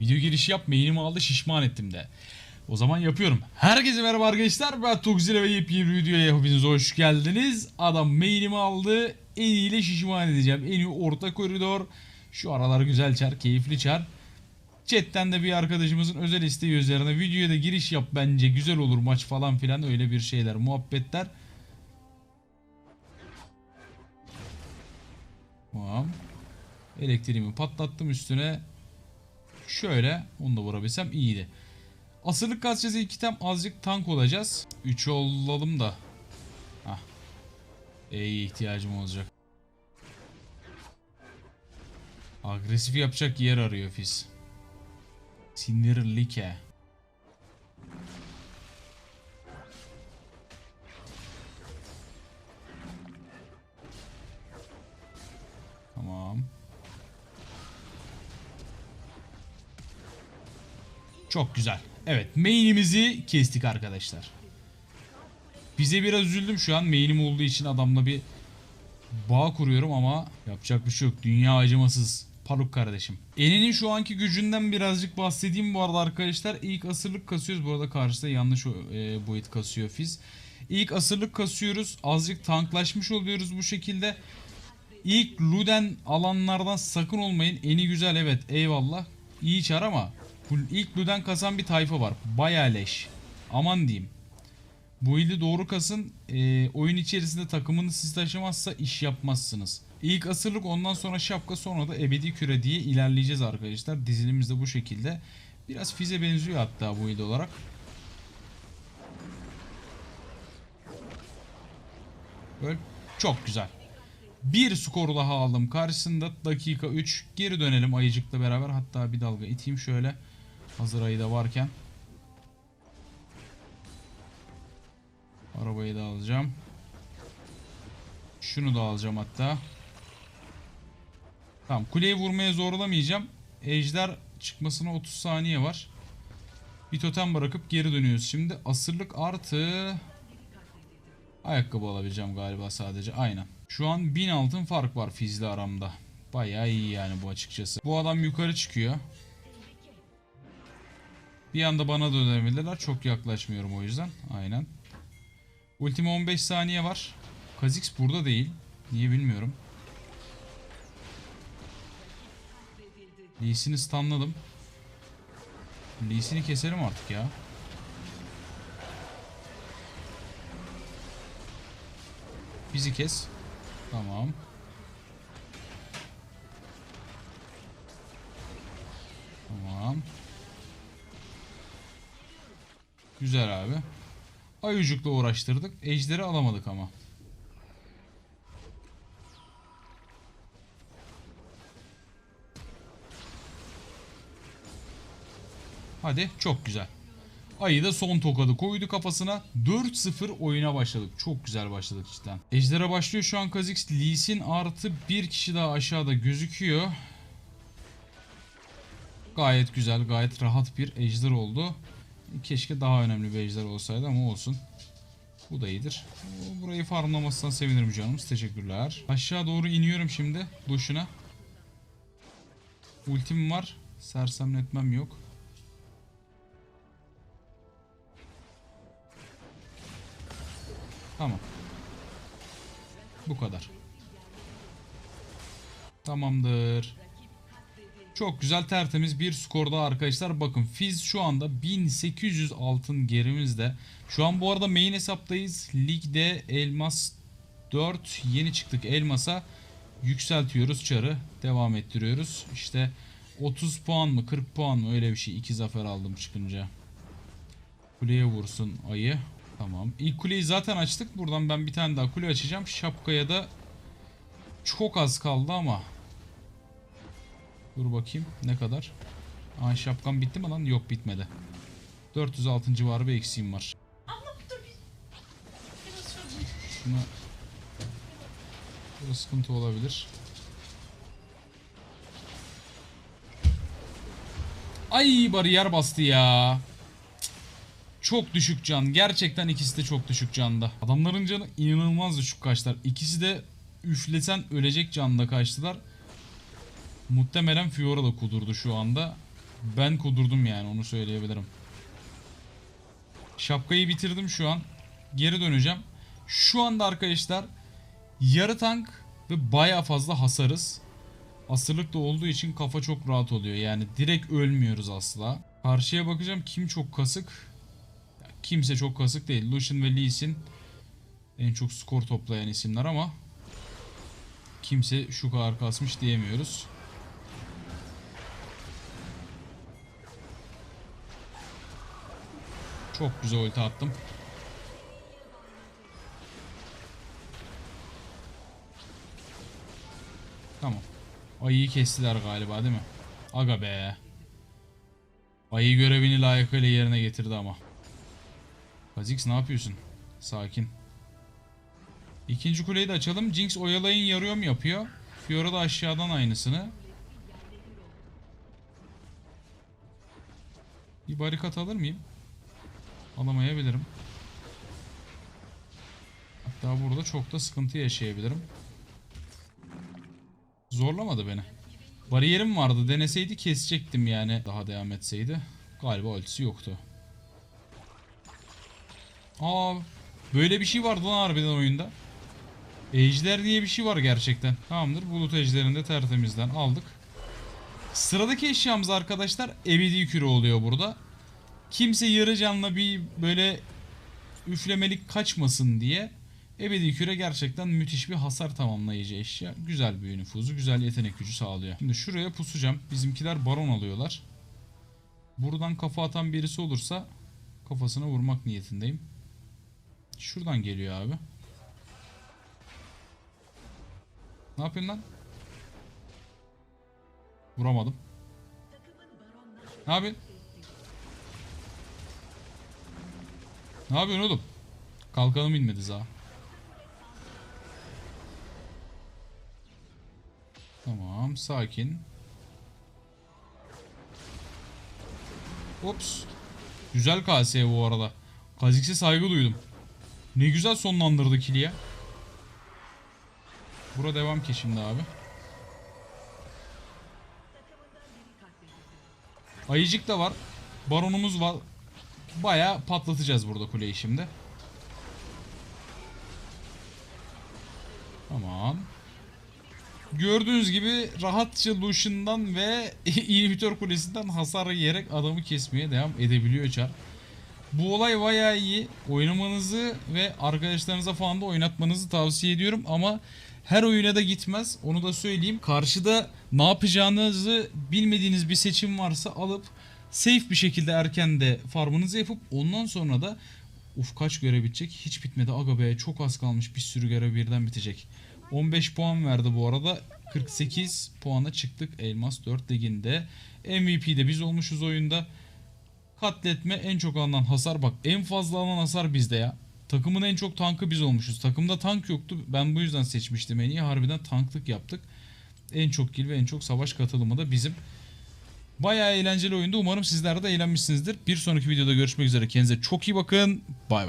Video girişi yap mailimi aldı şişman ettim de. O zaman yapıyorum. Herkese merhaba arkadaşlar. Ben Tokzile ve yepyeni bir videoya hepiniz hoş geldiniz. Adam mailimi aldı. En iyiyle şişman edeceğim. En iyi orta koridor. Şu aralar güzel çar, keyifli çar. Chatten de bir arkadaşımızın özel isteği üzerine videoya da giriş yap bence güzel olur maç falan filan öyle bir şeyler muhabbetler. Tamam. Elektriğimi patlattım üstüne. Şöyle onu da vurabilsem iyiydi. Asırlık kasacağız ilk item azıcık tank olacağız. 3 olalım da. Hah. E'ye ihtiyacım olacak. Agresif yapacak yer arıyor Fizz. Sinirlike. Çok güzel. Evet main'imizi kestik arkadaşlar. Bize biraz üzüldüm şu an main'im olduğu için adamla bir bağ kuruyorum ama yapacak bir şey yok. Dünya acımasız. Paluk kardeşim. Eninin şu anki gücünden birazcık bahsedeyim bu arada arkadaşlar. İlk asırlık kasıyoruz. Bu arada karşıda yanlış e, boyut kasıyor Fiz. İlk asırlık kasıyoruz. Azıcık tanklaşmış oluyoruz bu şekilde. İlk Luden alanlardan sakın olmayın. Eni güzel evet eyvallah. İyi çar ama ilk Luden kasan bir tayfa var. Baya leş. Aman diyeyim. Bu ili doğru kasın. e, oyun içerisinde takımını siz taşımazsa iş yapmazsınız. İlk asırlık ondan sonra şapka sonra da ebedi küre diye ilerleyeceğiz arkadaşlar. Dizilimizde bu şekilde. Biraz fize benziyor hatta bu il olarak. Böyle çok güzel. Bir skor daha aldım. Karşısında dakika 3. Geri dönelim ayıcıkla beraber. Hatta bir dalga iteyim şöyle. Hazır ayı da varken. Arabayı da alacağım. Şunu da alacağım hatta. Tamam kuleyi vurmaya zorlamayacağım. Ejder çıkmasına 30 saniye var. Bir totem bırakıp geri dönüyoruz. Şimdi asırlık artı ayakkabı alabileceğim galiba sadece. Aynen. Şu an 1000 altın fark var Fizli aramda. Bayağı iyi yani bu açıkçası. Bu adam yukarı çıkıyor. Bir anda bana dönebilirler. Çok yaklaşmıyorum o yüzden. Aynen. Ultime 15 saniye var. Kha'Zix burada değil. Niye bilmiyorum. Lee Sin'i stunladım. Lee Sin'i keselim artık ya. Bizi kes. Tamam. Tamam. Güzel abi. Ayucukla uğraştırdık. Ejderi alamadık ama. Hadi çok güzel. Ayı da son tokadı koydu kafasına. 4-0 oyuna başladık. Çok güzel başladık cidden. Ejder'e başlıyor şu an Kha'Zix. Lee Sin artı bir kişi daha aşağıda gözüküyor. Gayet güzel, gayet rahat bir ejder oldu. Keşke daha önemli bir olsaydı ama olsun. Bu da iyidir. Burayı farmlamasından sevinirim canımız. Teşekkürler. Aşağı doğru iniyorum şimdi. Duşuna. Ultim var. Sersemletmem yok. Tamam. Bu kadar. Tamamdır. Çok güzel tertemiz bir skorda arkadaşlar. Bakın Fizz şu anda 1800 altın gerimizde. Şu an bu arada main hesaptayız. Ligde Elmas 4 yeni çıktık Elmas'a. Yükseltiyoruz çarı. Devam ettiriyoruz. İşte 30 puan mı 40 puan mı öyle bir şey. 2 zafer aldım çıkınca. Kuleye vursun ayı. Tamam. İlk kuleyi zaten açtık. Buradan ben bir tane daha kule açacağım. Şapkaya da çok az kaldı ama. Dur bakayım ne kadar. Aa şapkam bitti mi lan? Yok bitmedi. 406 civarı bir eksiğim var. Şuna Burada sıkıntı olabilir. Ay bariyer bastı ya. Çok düşük can. Gerçekten ikisi de çok düşük canda. Adamların canı inanılmaz düşük kaçlar. İkisi de üflesen ölecek canda kaçtılar. Muhtemelen Fiora da kudurdu şu anda. Ben kudurdum yani onu söyleyebilirim. Şapkayı bitirdim şu an. Geri döneceğim. Şu anda arkadaşlar yarı tank ve baya fazla hasarız. Asırlık da olduğu için kafa çok rahat oluyor. Yani direkt ölmüyoruz asla. Karşıya bakacağım kim çok kasık. Kimse çok kasık değil. Lucian ve Lee Sin en çok skor toplayan isimler ama kimse şu kadar kasmış diyemiyoruz. Çok güzel ulti attım. Tamam. Ayıyı kestiler galiba değil mi? Aga be. Ayı görevini layıkıyla yerine getirdi ama. Kha'Zix ne yapıyorsun? Sakin. İkinci kuleyi de açalım. Jinx oyalayın yarıyor yapıyor? Fiora da aşağıdan aynısını. Bir barikat alır mıyım? Alamayabilirim. Hatta burada çok da sıkıntı yaşayabilirim. Zorlamadı beni. Bariyerim vardı. Deneseydi kesecektim yani. Daha devam etseydi. Galiba ultisi yoktu. Aa, böyle bir şey vardı lan harbiden oyunda. Ejder diye bir şey var gerçekten. Tamamdır. Bulut ejderini de tertemizden aldık. Sıradaki eşyamız arkadaşlar ebedi küre oluyor burada. Kimse yarı canla bir böyle üflemelik kaçmasın diye ebedi küre gerçekten müthiş bir hasar tamamlayıcı eşya. Güzel bir nüfuzu, güzel yetenek gücü sağlıyor. Şimdi şuraya pusacağım. Bizimkiler baron alıyorlar. Buradan kafa atan birisi olursa kafasına vurmak niyetindeyim. Şuradan geliyor abi. Ne yapıyorsun lan? Vuramadım. Ne yapıyorsun? Ne yapıyorsun oğlum? Kalkanım inmedi za. Tamam sakin. Ops. Güzel KS bu arada. Kha'Zix'e saygı duydum. Ne güzel sonlandırdı kili ya. Bura devam ki şimdi abi. Ayıcık da var. Baronumuz var. Baya patlatacağız burada kuleyi şimdi. Tamam. Gördüğünüz gibi rahatça Lucian'dan ve inhibitor kulesinden hasar yiyerek adamı kesmeye devam edebiliyor Char. Bu olay bayağı iyi. Oynamanızı ve arkadaşlarınıza falan da oynatmanızı tavsiye ediyorum ama her oyuna da gitmez. Onu da söyleyeyim. Karşıda ne yapacağınızı bilmediğiniz bir seçim varsa alıp safe bir şekilde erken de farmınızı yapıp ondan sonra da uf kaç görev bitecek? Hiç bitmedi. Aga be çok az kalmış. Bir sürü görev birden bitecek. 15 puan verdi bu arada. 48 puana çıktık Elmas 4 liginde. MVP'de biz olmuşuz oyunda. Katletme en çok alınan hasar bak en fazla alınan hasar bizde ya. Takımın en çok tankı biz olmuşuz. Takımda tank yoktu. Ben bu yüzden seçmiştim en iyi. Harbiden tanklık yaptık. En çok kill ve en çok savaş katılımı da bizim. Bayağı eğlenceli oyundu. Umarım sizler de eğlenmişsinizdir. Bir sonraki videoda görüşmek üzere. Kendinize çok iyi bakın. Bay bay.